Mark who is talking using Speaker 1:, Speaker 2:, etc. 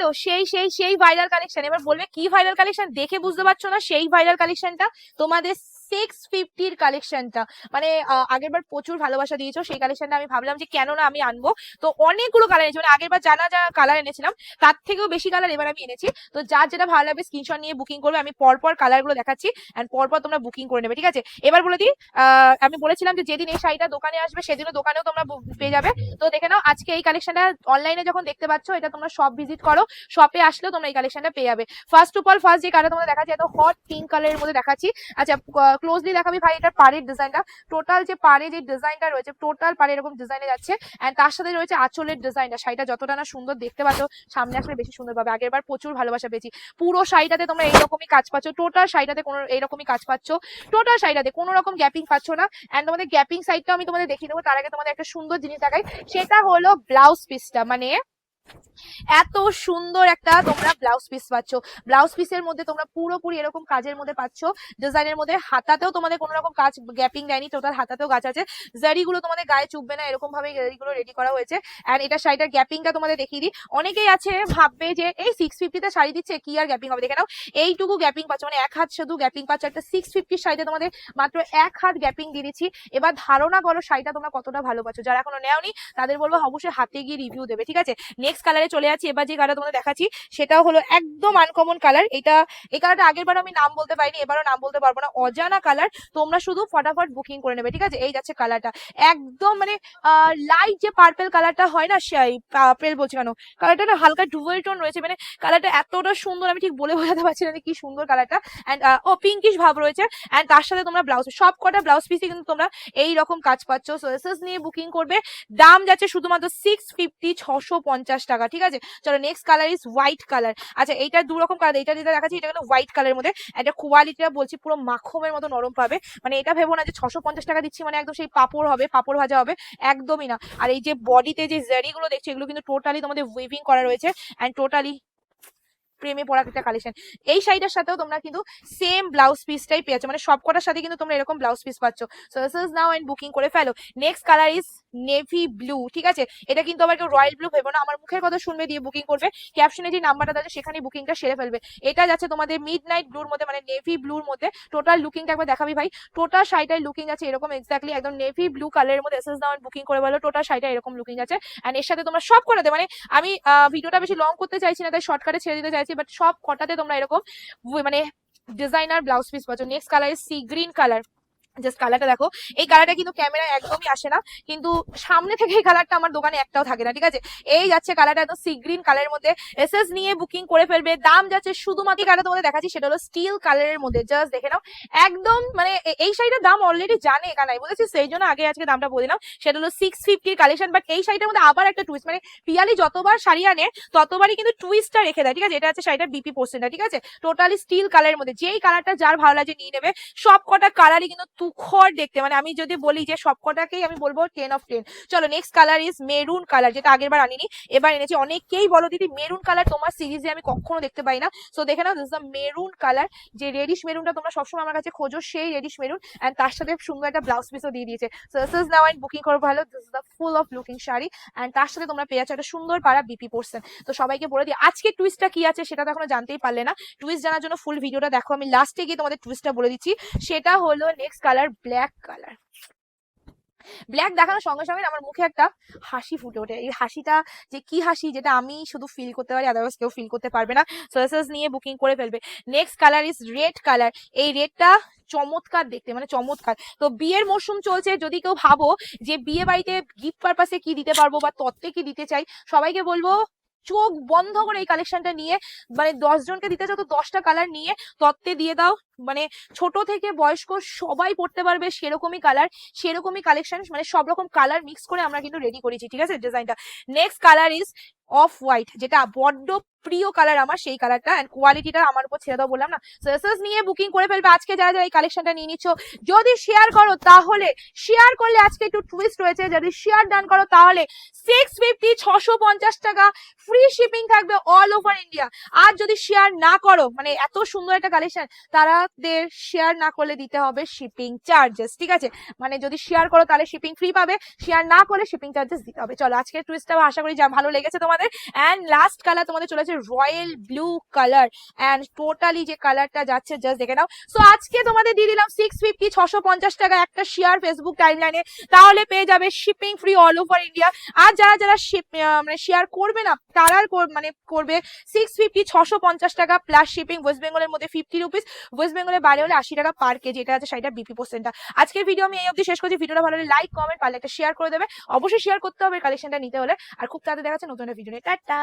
Speaker 1: এলো সেই সেই সেই ভাইরাল কালেকশন এবার বলবে কি ভাইরাল কালেকশন দেখে বুঝতে পারছ না সেই ভাইরাল কালেকশনটা তোমাদের সিক্স ফিফটির কালেকশনটা মানে আহ, আগেরবার প্রচুর ভালোবাসা দিয়েছ সেই কালেকশনটা আমি ভাবলাম যে কেন না আমি আনব। তো অনেকগুলো কালার এনেছি মানে আগেরবার জানা যা কালার এনেছিলাম তার থেকেও বেশি কালার এবার আমি এনেছি। তো যার যেটা ভালো লাগবে স্ক্রিনশট নিয়ে বুকিং করবে আমি পরপর কালারগুলো দেখাচ্ছি এন্ড পরপর তোমরা বুকিং করে নেবে ঠিক আছে? এবার বলে দিই আমি বলেছিলাম যে যেদিন এই শাড়িটা দোকানে আসবে সেদিনও দোকানেও তোমরা পেয়ে যাবে। তো দেখে নাও আজকে এই কালেকশনটা অনলাইনে যখন দেখতে পাচ্ছ এটা তোমরা সব ভিজিট করো শপে আসলেও তোমরা এই কালেকশনটা পেয়ে যাবে। ফার্স্ট অফ অল ফার্স্ট যে কালার তোমাদের দেখাচ্ছি এত হট পিঙ্ক কালারের মধ্যে দেখাচ্ছি। আচ্ছা ক্লোজলি দেখাবি ভাই, এটার পাড়ের ডিজাইনটা টোটাল যে পাড়ে যে ডিজাইনটা রয়েছে টোটাল পাড়ে এরকম ডিজাইনে যাচ্ছে। এন্ড তার সাথে রয়েছে আঁচলের ডিজাইনটা শাড়িটা যতটা না সুন্দর দেখতে পাচ্ছ, সামনে আসলে বেশি সুন্দর পাবে। আগের বার প্রচুর ভালোবাসা পেয়েছি। পুরো শাড়িটাতে তোমরা এইরকমই কাজ পাচ্ছ। টোটাল শাড়িটাতে কোনো এইরকমই কাজ পাচ্ছ। টোটাল শাড়িটাতে কোনো রকম গ্যাপিং পাচ্ছ না। এন্ড তোমাদের গ্যাপিং সাইডটাও আমি তোমাদের দেখিয়ে দেবো। তার আগে তোমাদের একটা সুন্দর জিনিস দেখাই। সেটা হলো ব্লাউজ পিসটা মানে এত সুন্দর একটা তোমরা ব্লাউজ পিস পাচ্ছ। ব্লাউজ পিসের মধ্যে তোমরা পুরোপুরি এরকম কাজের মধ্যে পাচ্ছ। ডিজাইনের মধ্যে হাতাতেও তোমাদের কোনো রকম কাজ গ্যাপিং দেয়নি টোটাল হাতাতেও গাছ আছে। জারিগুলো তোমাদের গায়ে চুববে না, এরকম ভাবে জারিগুলো রেডি করা হয়েছে। এন্ড এটা শাড়িটার গ্যাপিংটা তোমাদের দেখিয়ে দিই। অনেকেই আছে ভাববে যে, এই সিক্স ফিফটিতে শাড়ি দিচ্ছে, কি আর গ্যাপিং হবে? দেখে নাও, এইটুকু গ্যাপিং পাচ্ছ মানে এক হাত শুধু গ্যাপিং পাচ্ছ, একটা সিক্স ফিফটির শাড়িতে তোমাদের মাত্র এক হাত গ্যাপিং দিয়ে দিচ্ছি। এবার ধারণা করো শাড়িটা তোমরা কতটা ভালো পাচ্ছ। যারা এখনও নেওনি, তাদের বলব অবশ্যই হাতে গিয়ে রিভিউ দেবে, ঠিক আছে? নেক্সট কালারে চলে যাচ্ছি এবার যে কালার তোমাদের দেখাচ্ছি, সেটাও হলো একদম আনকমন কালার এটা, এই কালারটা আগের বার আমি নাম বলতে পারিনি, এবারও নাম বলতে পারব না। অজানা কালার তোমরা শুধু ফটাফট বুকিং করে নেবে, ঠিক আছে? এই যাচ্ছে কালারটা একদম মানে লাইট যে পার্পেল কালারটা হয় না, সেই পার্পেল বলছি কেন? কালারটা না হালকা ডুয়েল টোন রয়েছে মানে কালারটা এতটা সুন্দর, আমি ঠিক বলে বোঝাতে পারছি না কি সুন্দর কালারটা অ্যান্ড ও পিঙ্কিশ ভাব রয়েছে। অ্যান্ড তার সাথে তোমরা ব্লাউজ সব কটা ব্লাউজ পিসে কিন্তু তোমরা এই রকম কাজ পাচ্ছ। সো নিয়ে বুকিং করবে। দাম যাচ্ছে শুধুমাত্র সিক্স ফিফটি ছশো পঞ্চাশ টাকা, ঠিক আছে? চলো next colour is white colour আচ্ছা এইটা দু রকম কালার এইটা যেটা দেখাচ্ছি, এটা কিন্তু হোয়াইট কালারের মধ্যে এটা কোয়ালিটিটা বলছি পুরো মাখমের মতো নরম পাবে। মানে এটা ভেবো না যে ছশো পঞ্চাশ টাকা দিচ্ছি মানে একদম সেই পাপড় হবে, পাপড় ভাজা হবে, একদমই না। আর এই যে বডিতে যে জারি গুলো দেখছ, এগুলো কিন্তু টোটালি তোমাদের উইভিং করা রয়েছে অ্যান্ড টোটালি প্রেমে পড়া একটা কালেকশন এই শাড়িটার সাথেও তোমরা কিন্তু সেম ব্লাউজ পিসটাই পেয়েছ মানে সব কটার সাথে কিন্তু তোমরা এরকম ব্লাউজ পিস পাচ্ছ। So this is now and booking করে ফেলো। Next colour is navy blue ঠিক আছে? এটা কিন্তু আবার কেউ রয়্যাল ব্লু ভেবো না, আমার মুখের কথা শুনবে, দিয়ে বুকিং করবে। ক্যাপশনে যে নাম্বারটা দেবে সেখানে বুকিংটা সেরে ফেলবে। এটা যাচ্ছে তোমাদের মিড নাইট ব্লুর মধ্যে মানে নেভি ব্লুর মধ্যে। টোটাল লুকিংটা একবার দেখাবি ভাই। টোটাল শাড়িটার লুকিং আছে এরকম এক্স্যাক্টলি একদম নেভি ব্লু কালারের মধ্যে এসএস নাও বুকিং করে বলো টোটাল শাড়িটা এরকম লুকিং আছে। এন্ড এর সাথে তোমরা সব কটাতে মানে আমি ভিডিওটা বেশি লং করতে চাইছি না, তাই শর্টকাটে ছেড়ে দিতে চাইছি বাট সব কটাতে তোমরা এরকম মানে ডিজাইনার ব্লাউজ পিস পাচ্ছ। Next colour sea green colour just কালারটা দেখো। এই কালারটা কিন্তু ক্যামেরা একদমই আসে না। কিন্তু সামনে থেকে এই কালারটা আমার দোকানে একটাও থাকে না, ঠিক আছে? এই যাচ্ছে কালারটা একদম সি গ্রিন কালারের মধ্যে। এসএস নিয়ে বুকিং করে ফেলবে। দাম যাচ্ছে শুধুমাত্র কালার তোমাদের দেখাচ্ছি, সেটা হলো স্টিল কালারের মধ্যে। জাস্ট দেখে নাও। একদম মানে এই শাড়িটার দাম অলরেডি জানে কানাই বুঝেছি সেই জন্য আগে আজকে দামটা বলে দিলাম। সেটা হলো সিক্স ফিফটির কালেকশন বাট এই শাড়িটার মধ্যে আবার একটা টুইস্ট মানে পিয়ালি যতবার শাড়ি আনে, ততবারই কিন্তু টুইস্টটা রেখে দেয়, ঠিক আছে? এটা হচ্ছে শাড়িটার বিপি পোর্শনটা ঠিক আছে? টোটালি স্টিল কালারের মধ্যে। যেই কালারটা যার ভালো লাগে নিয়ে নেবে। সব কটা কালারই কিন্তু তুখর দেখতে। মানে আমি যদি বলি যে সব কটাকেই আমি বলব টেন অফ টেন চলো next colour is maroon colour যেটা আগের বার আনিনি। এবার এনেছি। অনেকেই বলো দিদি মেরুন কালার তোমার সিরিজে আমি কখনো দেখতে পাই না। সো দেখে নাও দিস দ্য মেরুন কালার যে রেডিশ মেরুনটা তোমরা সবসময় আমার কাছে খোঁজো, সেই রেডিশ মেরুন অ্যান্ড তার সাথে সুন্দর একটা ব্লাউজ পিসও দিয়ে দিয়েছে। So this is now and booking করব ভালো। This is the full of looking sari. And তার সাথে তোমরা পেয়ে একটা সুন্দর পাড়া বিপি পোর্সেন তো সবাইকে বলে দিই, আজকে টুইস্টটা কি আছে সেটা তো এখনও জানতেই পারলে না। টুইস্ট জানার জন্য ফুল ভিডিওটা দেখো। আমি লাস্টে গিয়ে তোমাদের টুইস্টটা বলে দিচ্ছি। সেটা হলো next colour black colour black দেখানোর সঙ্গে সঙ্গে আমার মুখে একটা হাসি ফুটে ওঠে। এই হাসিটা যে কি হাসি যেটা আমি শুধু ফিল করতে পারি আদারওয়াইজ কেউ ফিল করতে পারবে না। সোয়েসাস নিয়ে বুকিং করে ফেলবে। Next colour is red colour এই রেডটা চমৎকার দেখতে মানে চমৎকার। তো বিয়ের মরশুম চলছে, যদি কেউ ভাবো যে বিয়ে বাড়িতে গিফট পারপাসে কি দিতে পারব বা তত্ত্বে কি দিতে চাই, সবাইকে বলব চোখ বন্ধ করে এই কালেকশনটা নিয়ে মানে দশ জনকে দিতে চাও তো দশটা কালার নিয়ে তত্ত্বে দিয়ে দাও। মানে ছোট থেকে বয়স্ক সবাই পড়তে পারবে সেরকমই কালার সেরকমই কালেকশন মানে সব রকম কালার মিক্স করে আমরা কিন্তু রেডি করেছি, ঠিক আছে ডিজাইনটা next colour is off white যেটা বড্ড প্রিয় কালার আমার, সেই কালারটা এন্ড কোয়ালিটিটা আমার উপর ছেড়ে দাও বললাম না। সেসেস নিয়ে বুকিং করে ফেলবে, আজকে যারা যারা এই কালেকশনটা নিয়ে নিচ্ছ। যদি শেয়ার করো, তাহলে শেয়ার করলে আজকে একটু টুইস্ট রয়েছে, যদি শেয়ার ডান করো, তাহলে সিক্স ফিফটি ছশো পঞ্চাশ টাকা ফ্রি শিপিং থাকবে অল ওভার ইন্ডিয়া আর যদি শেয়ার না করো মানে এত সুন্দর একটা কালেকশন তারা তোমাদের শেয়ার না করলে দিতে হবে শিপিং চার্জেস ঠিক আছে? মানে যদি শেয়ার করো তাহলে শিপিং ফ্রি পাবে শেয়ার না করলে শিপিং চার্জেস দিতে হবে। চলো, আজকের টুইস্টটা আশা করি যা ভালো লেগেছে তোমাদের। অ্যান্ড লাস্ট কালার তোমাদের চলেছে royal blue colour and totally যে কালারটা যাচ্ছে জাস্ট দেখে নাও। সো আজকে তোমাদের দিয়ে দিলাম সিক্স ফিফটি ছশো পঞ্চাশ টাকা একটা শেয়ার ফেসবুক টাইমলাইনে তাহলে পেয়ে যাবে shipping free all over India আর যারা যারা মানে শেয়ার করবে না, তারা কর- মানে করবে সিক্স ফিফটি ছশো পঞ্চাশ টাকা প্লাস শিপিং ওয়েস্ট বেঙ্গলের মধ্যে ফিফটি রুপিস ওয়েস্ট বেঙ্গলের বাইরে হলে আশি টাকা পার কেজি, এটা আছে সেটা বিপি পার্সেন্টটা আজকের ভিডিও আমি এই অবধি শেষ করছি। ভিডিওটা ভালো লাগলে লাইক কমেন্ট পারলে একটা শেয়ার করে দেবে। অবশ্যই শেয়ার করতে হবে কালেকশনটা নিতে হলে। আর খুব তাড়াতাড়ি দেখাচ্ছে নতুন একটা ভিডিও নিয়ে। টাটা!